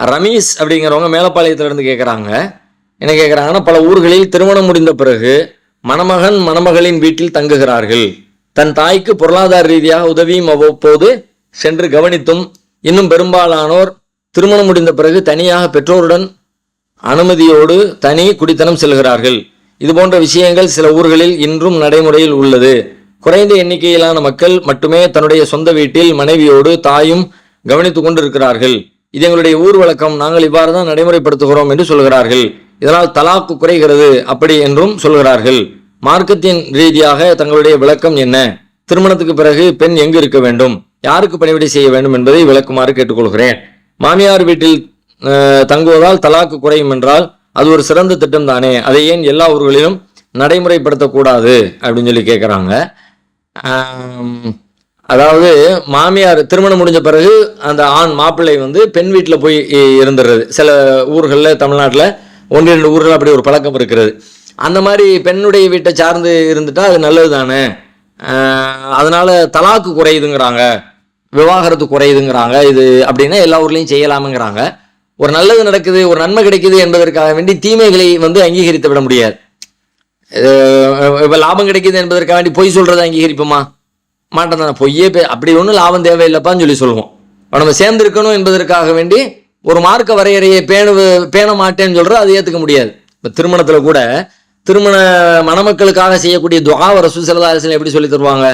ரமேஷ் அப்படிங்கிறவங்க மேலப்பாளையத்திலிருந்து கேட்குறாங்க என்ன கேட்குறாங்கன்னா பல ஊர்களில் திருமணம் முடிந்த பிறகு மணமகன் மணமகளின் வீட்டில் தங்குகிறார்கள். தன் தாய்க்கு பொருளாதார ரீதியாக உதவியும் அவ்வப்போது சென்று கவனித்தும் இன்னும் பெரும்பாலானோர் திருமணம் முடிந்த பிறகு தனியாக பெற்றோருடன் அனுமதியோடு தனி குடித்தனம் செல்கிறார்கள். இது போன்ற விஷயங்கள் சில ஊர்களில் இன்றும் நடைமுறையில் உள்ளது. குறைந்த எண்ணிக்கையிலான மக்கள் மட்டுமே தன்னுடைய சொந்த வீட்டில் மனைவியோடு தாயும் கவனித்து கொண்டிருக்கிறார்கள். இது எங்களுடைய ஊர் வழக்கம். நாங்கள் இவ்வாறு தான் நடைமுறைப்படுத்துகிறோம் என்று சொல்கிறார்கள். இதனால் தலாக்கு குறைகிறது அப்படி என்றும் சொல்கிறார்கள். மார்க்கத்தின் ரீதியாக தங்களுடைய விளக்கம் என்ன? திருமணத்துக்கு பிறகு பெண் எங்கு இருக்க வேண்டும்? யாருக்கு பணிவிடை செய்ய வேண்டும் என்பதை விளக்குமாறு கேட்டுக்கொள்கிறேன். மாமியார் வீட்டில் தங்குவதால் தலாக்கு குறையும் என்றால் அது ஒரு சிறந்த திட்டம் தானே. அதை ஏன் எல்லா ஊர்களிலும் நடைமுறைப்படுத்தக்கூடாது? அப்படின்னு சொல்லி கேட்குறாங்க அதாவது மாமியார் திருமணம் முடிஞ்ச பிறகு அந்த ஆண் மாப்பிள்ளை வந்து பெண் வீட்டில் போய் இருந்துடுறது சில ஊர்களில் தமிழ்நாட்டில் ஒன்று ரெண்டு ஊர்கள் அப்படி ஒரு பழக்கம் இருக்கிறது. அந்த மாதிரி பெண்ணுடைய வீட்டை சார்ந்து இருந்துட்டால் அது நல்லது தானே அதனால் தலாக்கு குறையுதுங்கிறாங்க. விவாகரத்து குறையுதுங்கிறாங்க. இது அப்படின்னா எல்லா ஊர்லேயும் செய்யலாமுங்கிறாங்க. ஒரு நல்லது நடக்குது ஒரு நன்மை கிடைக்குது என்பதற்காக வேண்டி தீமைகளை வந்து அங்கீகரித்து விட முடியாது. இப்போ லாபம் கிடைக்குது என்பதற்காக வேண்டி பொய் சொல்கிறத அங்கீகரிப்போமா? மாட்டேன் தானே பொய்யே பே அப்படி ஒன்றும் லாபம் தேவையில்லைப்பான்னு சொல்லி சொல்லுவோம். இப்போ நம்ம சேர்ந்திருக்கணும் என்பதற்காக வேண்டி ஒரு மார்க்க வரையறையை பேண பேண மாட்டேன்னு சொல்கிறோம் அது ஏற்றுக்க முடியாது. இப்போ திருமணத்தில் கூட திருமண மணமக்களுக்காக செய்யக்கூடிய துஆவ ரசூல் ஸல்லல்லாஹு அலைஹி எப்படி சொல்லி தருவாங்க?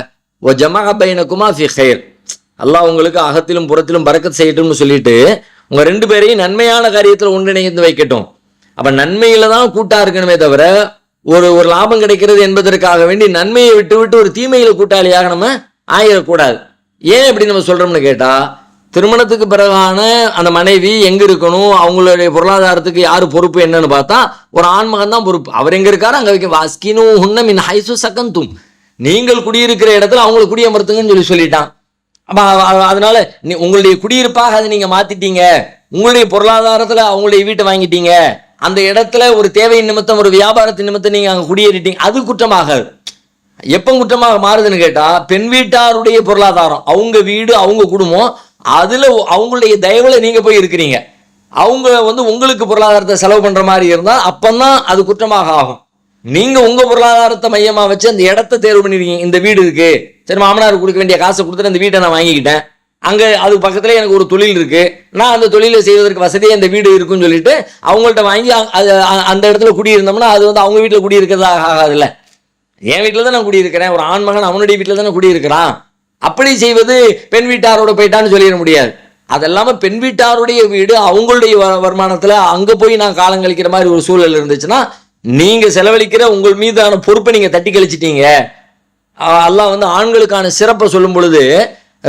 ஓ ஜமா பைனக்குமா ஃபி ஹைர் அல்லாஹ் உங்களுக்கு அகத்திலும் புறத்திலும் பறக்கத் செய்யட்டும்னு சொல்லிட்டு உங்கள் ரெண்டு பேரையும் நன்மையான காரியத்தில் ஒன்றிணைந்து வைக்கட்டும். அப்போ நன்மையில் தான் கூட்டாக இருக்கணுமே தவிர ஒரு ஒரு லாபம் கிடைக்கிறது என்பதற்காக வேண்டி நன்மையை விட்டு விட்டு ஒரு தீமையில் கூட்டாளியாக நம்ம ஆயிடக்கூடாது. ஏன் இப்படி நம்ம சொல்கிறோம்னு கேட்டால் திருமணத்துக்கு பிறகான அந்த மனைவி எங்கே இருக்கணும் அவங்களுடைய பொருளாதாரத்துக்கு யார் பொறுப்பு என்னன்னு பார்த்தா ஒரு ஆண்மகன் தான் பொறுப்பு. அவர் எங்கே இருக்காரு அங்கே வைக்க வாஸ்கினு உன்ன இன் ஹைசு சகந்தும். நீங்கள் குடியிருக்கிற இடத்துல அவங்களை குடியமர்த்துங்கன்னு சொல்லி சொல்லிட்டான். அப்போ அதனால நீ உங்களுடைய குடியிருப்பாக அதை நீங்கள் மாற்றிட்டீங்க உங்களுடைய பொருளாதாரத்தில் அவங்களுடைய வீட்டை வாங்கிட்டீங்க. அந்த இடத்துல ஒரு தேவையின் நிமித்தம் ஒரு வியாபாரத்தின் நிமித்தம் நீங்கள் அங்கே குடியேறிட்டீங்க. அது குற்றமாகாது. எப்போ குற்றமாக மாறுதுன்னு கேட்டால் பெண் வீட்டாருடைய பொருளாதாரம் அவங்க வீடு அவங்க குடும்பம் அதில் அவங்களுடைய தயவில் நீங்கள் போய் இருக்கிறீங்க. அவங்க வந்து உங்களுக்கு பொருளாதாரத்தை செலவு பண்ணுற மாதிரி இருந்தால் அப்போந்தான் அது குற்றமாக ஆகும். நீங்கள் உங்கள் பொருளாதாரத்தை மையமாக வச்சு அந்த இடத்த தேர்வு பண்ணிருக்கீங்க. இந்த வீடு இருக்குது சரி மாமனார் கொடுக்க வேண்டிய காசை கொடுத்துட்டு அந்த வீட்டை நான் வாங்கிக்கிட்டேன். அங்கே அதுக்கு பக்கத்தில் எனக்கு ஒரு தொழில் இருக்குது நான் அந்த தொழிலை செய்வதற்கு வசதியாக இந்த வீடு இருக்குன்னு சொல்லிட்டு அவங்கள்ட்ட வாங்கி அது அந்த இடத்துல குடியிருந்தோம்னா அது வந்து அவங்க வீட்டில் குடியிருக்கிறதா ஆகாதுல்ல. என் வீட்டில் தான் நான் குடியிருக்கிறேன். ஒரு ஆண் மகன் அவனுடைய வீட்டில் தானே குடியிருக்கிறான். அப்படி செய்வது பெண் வீட்டாரோட போயிட்டான்னு சொல்லிட முடியாது. அதெல்லாமல் பெண் வீட்டாருடைய வீடு அவங்களுடைய வ- அங்கே போய் நான் காலம் கழிக்கிற மாதிரி ஒரு சூழல் இருந்துச்சுன்னா நீங்கள் செலவழிக்கிற உங்கள் மீதான பொறுப்பை நீங்கள் தட்டி கழிச்சிட்டீங்க. எல்லாம் அல்லாஹ் வந்து ஆண்களுக்கான சிறப்பை சொல்லும் பொழுது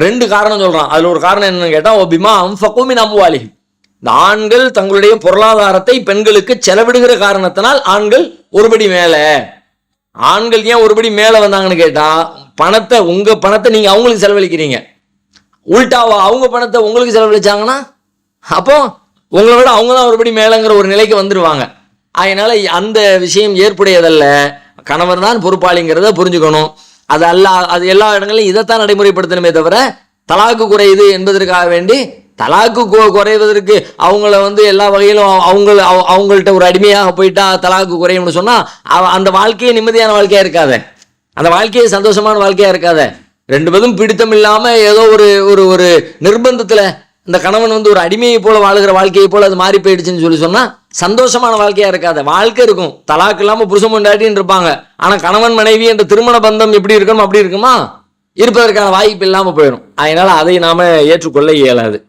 ரெண்டு காரணம் சொல்கிறான் அதில் ஒரு காரணம் என்னன்னு கேட்டால் ஓ பிமா அம்ஃபகுமின் அம்வாலிஹிம். இந்த ஆண்கள் தங்களுடைய பொருளாதாரத்தை பெண்களுக்கு செலவிடுகிற காரணத்தினால் ஆண்கள் ஒருபடி மேலே. ஆண்கள் ஏன் ஒருபடி மேலே வந்தாங்கன்னு கேட்டால் பணத்தை உங்கள் பணத்தை நீங்கள் அவங்களுக்கு செலவழிக்கிறீங்க. உள்டாவா அவங்க பணத்தை உங்களுக்கு செலவழிச்சாங்கன்னா அப்போ உங்களை விட அவங்க தான் ஒருபடி மேலேங்கிற ஒரு நிலைக்கு வந்துடுவாங்க அதனால் அந்த விஷயம் ஏற்புடையதல்ல. கணவர் தான் பொறுப்பாளிங்கிறத புரிஞ்சுக்கணும். அது அல்ல அது எல்லா இடங்களிலும் இதைத்தான் நடைமுறைப்படுத்தணுமே தவிர தலாக்கு குறையுது என்பதற்காக வேண்டி தலாக்கு குறைவதற்கு அவங்கள வந்து எல்லா வகையிலும் அவங்க அவ- அவங்கள்ட்ட ஒரு அடிமையாக போயிட்டா தலாக்கு குறையும்னு சொன்னால் அவ- அந்த வாழ்க்கையே நிம்மதியான வாழ்க்கையாக இருக்காத. அந்த வாழ்க்கையே சந்தோஷமான வாழ்க்கையாக இருக்காத. ரெண்டு பேரும் பிடித்தம் இல்லாமல் ஏதோ ஒரு ஒரு ஒரு நிர்பந்தத்தில் இந்த கணவன் வந்து ஒரு அடிமையை போல வாழுகிற வாழ்க்கையை போல் அது மாறி போயிடுச்சுன்னு சொல்லி சொன்னால் சந்தோஷமான வாழ்க்கையா இருக்காது. வாழ்க்கை இருக்கும். தலாக்கு இல்லாம புருஷன் பொண்டாட்டின்னு இருப்பாங்க. ஆனா கணவன் மனைவி என்ற திருமண பந்தம் எப்படி இருக்கணும் அப்படி இருக்குமா? இருப்பதற்கான வாய்ப்பு இல்லாம போயிடும். அதனால அதை நாம ஏற்றுக்கொள்ள இயலாது.